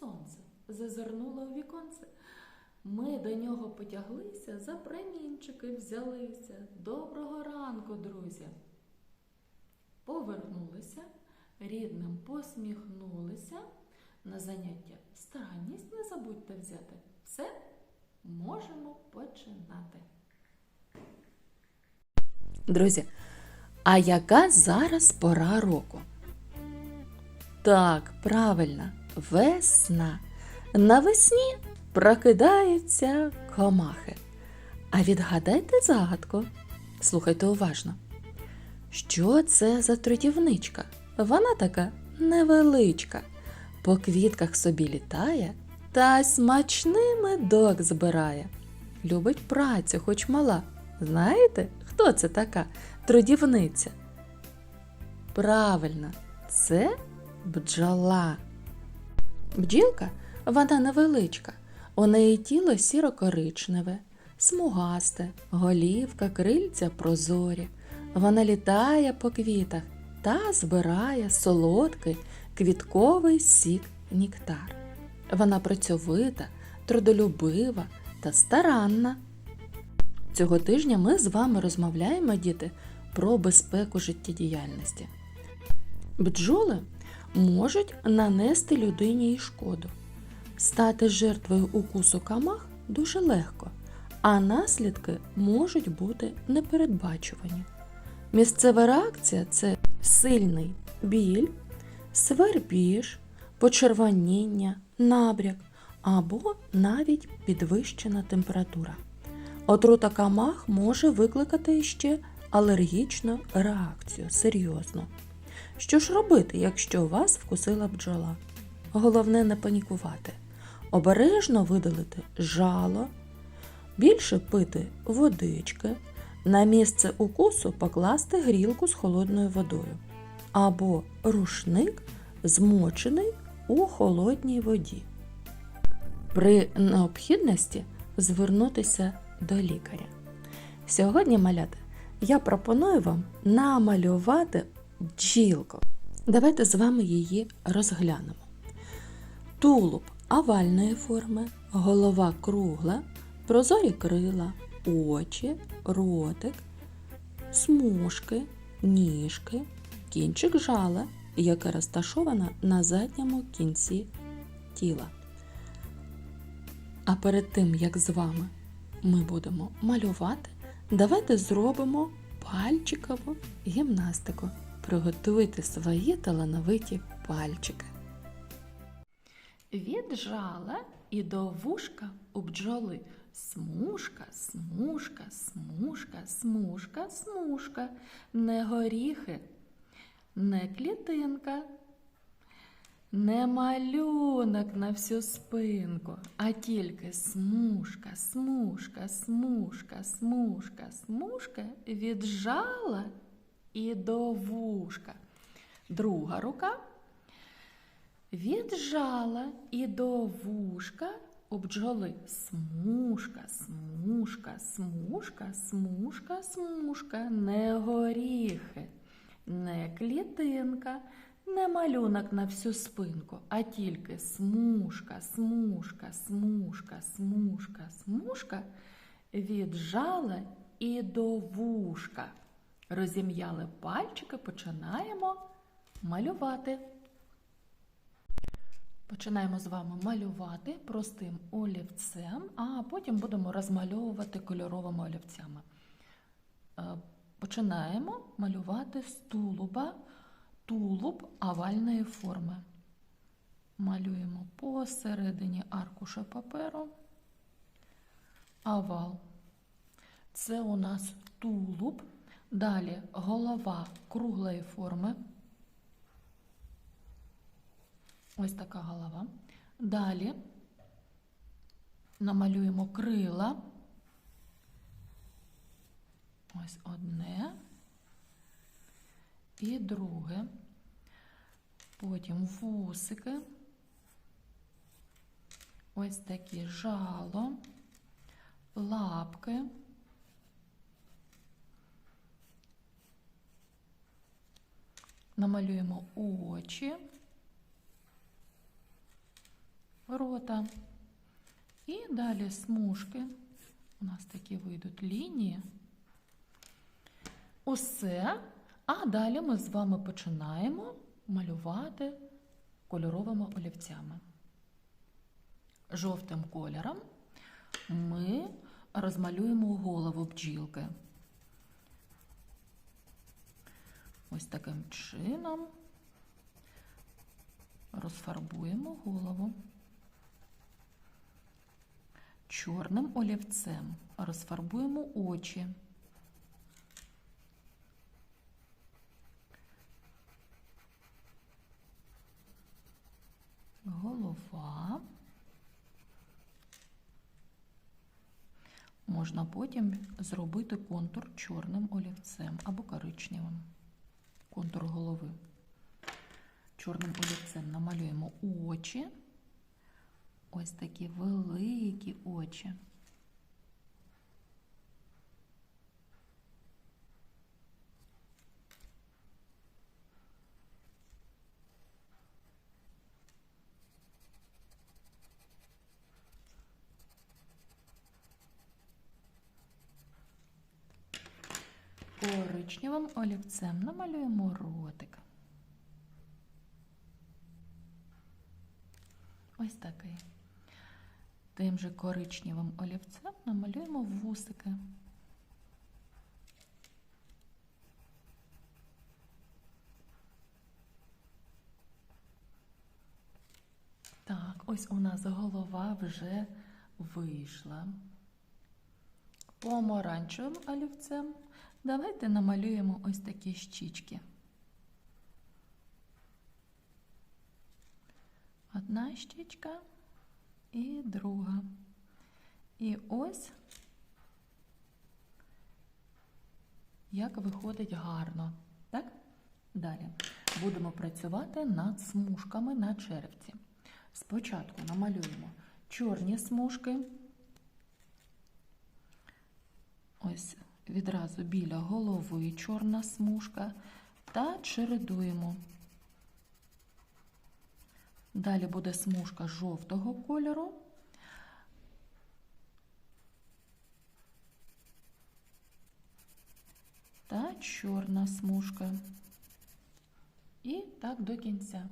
сонце зазирнуло у віконце. Ми до нього потяглися, за промінчики взялися. Доброго ранку, друзі. Повернулися, рідним посміхнулися. На заняття старанність не забудьте взяти. Все, можемо починати. Друзі, а яка зараз пора року? Так, правильно, весна. Навесні прокидаються комахи. А відгадайте загадку. Слухайте уважно. Що це за трудівничка? Вона така невеличка. По квітках собі літає та смачний медок збирає. Любить працю, хоч мала. Знаєте, хто це така трудівниця? Правильно, це бджола. Бджілка вона невеличка. У неї тіло сіро-коричневе, смугасте, голівка, крильця прозорі. Вона літає по квітах та збирає солодкий квітковий сік ніктар. Вона працьовита, трудолюбива та старанна. Цього тижня ми з вами розмовляємо, діти, про безпеку життєдіяльності. Бджоли можуть нанести людині і шкоду. Стати жертвою укусу камах дуже легко, а наслідки можуть бути непередбачувані. Місцева реакція це сильний біль, свербіж, почервоніння, набряк або навіть підвищена температура. Отрута камах може викликати ще алергічну реакцію серйозно. Що ж робити, якщо вас вкусила бджола? Головне не панікувати, обережно видалити жало, більше пити водички, на місце укусу покласти грілку з холодною водою або рушник, змочений у холодній воді. При необхідності звернутися до лікаря. Сьогодні, малята, я пропоную вам намалювати бджілку. Давайте з вами її розглянемо. Тулуб овальної форми, голова кругла, прозорі крила, очі, ротик, смужки, ніжки, кінчик жала, яке розташовано на задньому кінці тіла. А перед тим, як з вами ми будемо малювати, давайте зробимо пальчикову гімнастику. Приготуйте свої талановиті пальчики. Від жала і до вушка у бджоли. Смужка, смужка, смужка, смужка, смужка, не горіхи, не клітинка, не малюнок на всю спинку, а тільки смужка, смужка, смужка, смужка, смужка від жала і до вушка. Друга рука від жала і до вушка у бджоли смужка, смужка, смужка, смужка, смужка, не горіхи, не клітинка, не малюнок на всю спинку, а тільки смужка, смужка, смужка, смужка, смужка від жала і до вушка. Розім'яли пальчики, починаємо малювати. Починаємо з вами малювати простим олівцем, а потім будемо розмальовувати кольоровими олівцями. Е, Починаємо малювати з тулуба тулуб овальної форми. Малюємо посередині аркуша паперу. Овал. Це у нас тулуб. Далі голова круглої форми. Ось така голова. Далі намалюємо крила. Ось одне і друге. Потім вусики. Ось такі жало, лапки. Намалюємо очі. рота. І далі смужки. У нас такі вийдуть лінії. Усе. А далі ми з вами починаємо малювати кольоровими олівцями. Жовтим кольором ми розмалюємо голову бджілки. Ось таким чином розфарбуємо голову. Чорним олівцем розфарбуємо очі. Голова. Можна потім зробити контур чорним олівцем або коричневим. Контур голови. Чорним олівцем намалюємо очі. Ось такі великі очі. Коричневим олівцем намалюємо ротик. Ось такий. Тим же коричневим олівцем намалюємо вусики. Так, ось у нас голова вже вийшла. Помаранчевим олівцем давайте намалюємо ось такі щічки. Одна щічка і друга. І ось як виходить гарно. Так? Далі будемо працювати над смужками на черевці. Спочатку намалюємо чорні смужки. Ось відразу біля голови чорна смужка та чередуємо. Далі буде смужка жовтого кольору. Та чорна смужка. І так до кінця.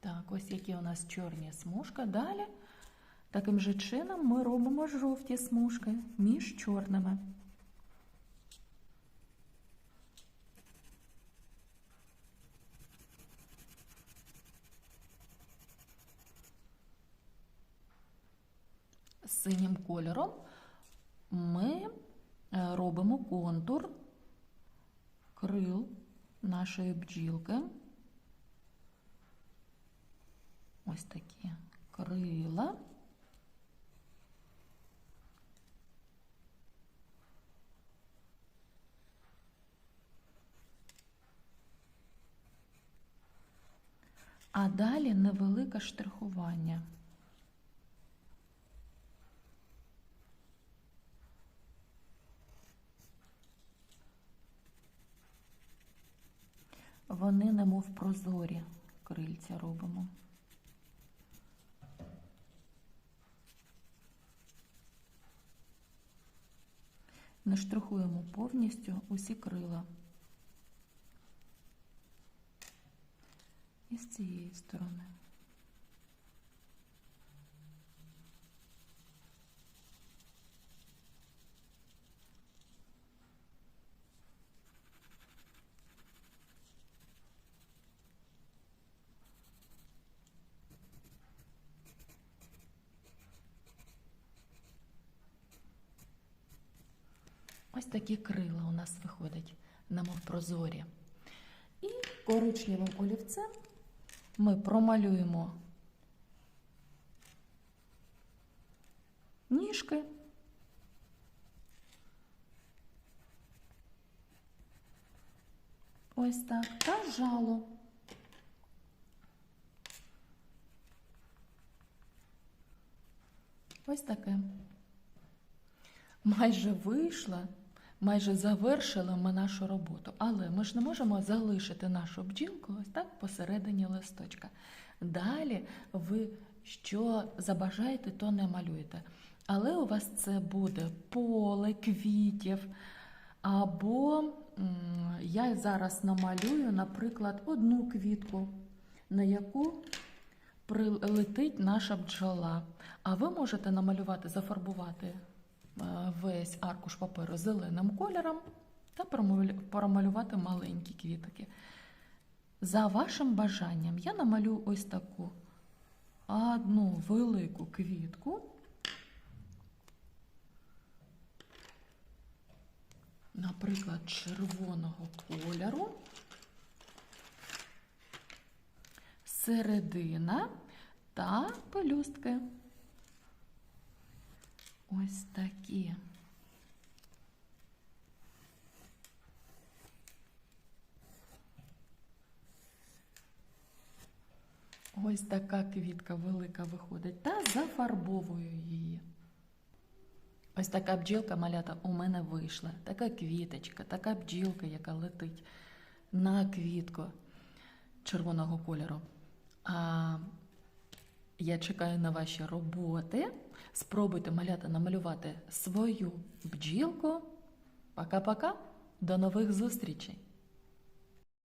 Так, ось які у нас чорні смужка. Далі таким же чином ми робимо жовті смужки між чорними. Синім кольором ми е, робимо контур крил нашої бджілки. Ось такі крила. А далі невелике штрихування. Вони немов прозорі крильця робимо. Наштрихуємо повністю усі крила. І з цієї сторони. Ось такі крила у нас виходять, немов прозорі. І коричневим олівцем ми промалюємо ніжки. Ось так, та жало. Ось таке. Майже вийшла, майже завершили ми нашу роботу, але ми ж не можемо залишити нашу бджілку ось так посередині листочка. Далі ви що забажаєте, то не малюєте. Але у вас це буде поле квітів. Або я зараз намалюю, наприклад, одну квітку, на яку прилетить наша бджола. А ви можете намалювати, зафарбувати е, весь аркуш паперу зеленим кольором та промалювати маленькі квітки. За вашим бажанням я намалюю ось таку одну велику квітку. Наприклад, червоного кольору. Середина та пелюстки. Ось такі. Ось така квітка велика виходить. Та зафарбовую її. Ось така бджілка малята у мене вийшла. Така квіточка, така бджілка, яка летить на квітку червоного кольору. А я чекаю на ваші роботи. Спробуйте малята намалювати свою бджілку. Пока-пока. До нових зустрічей!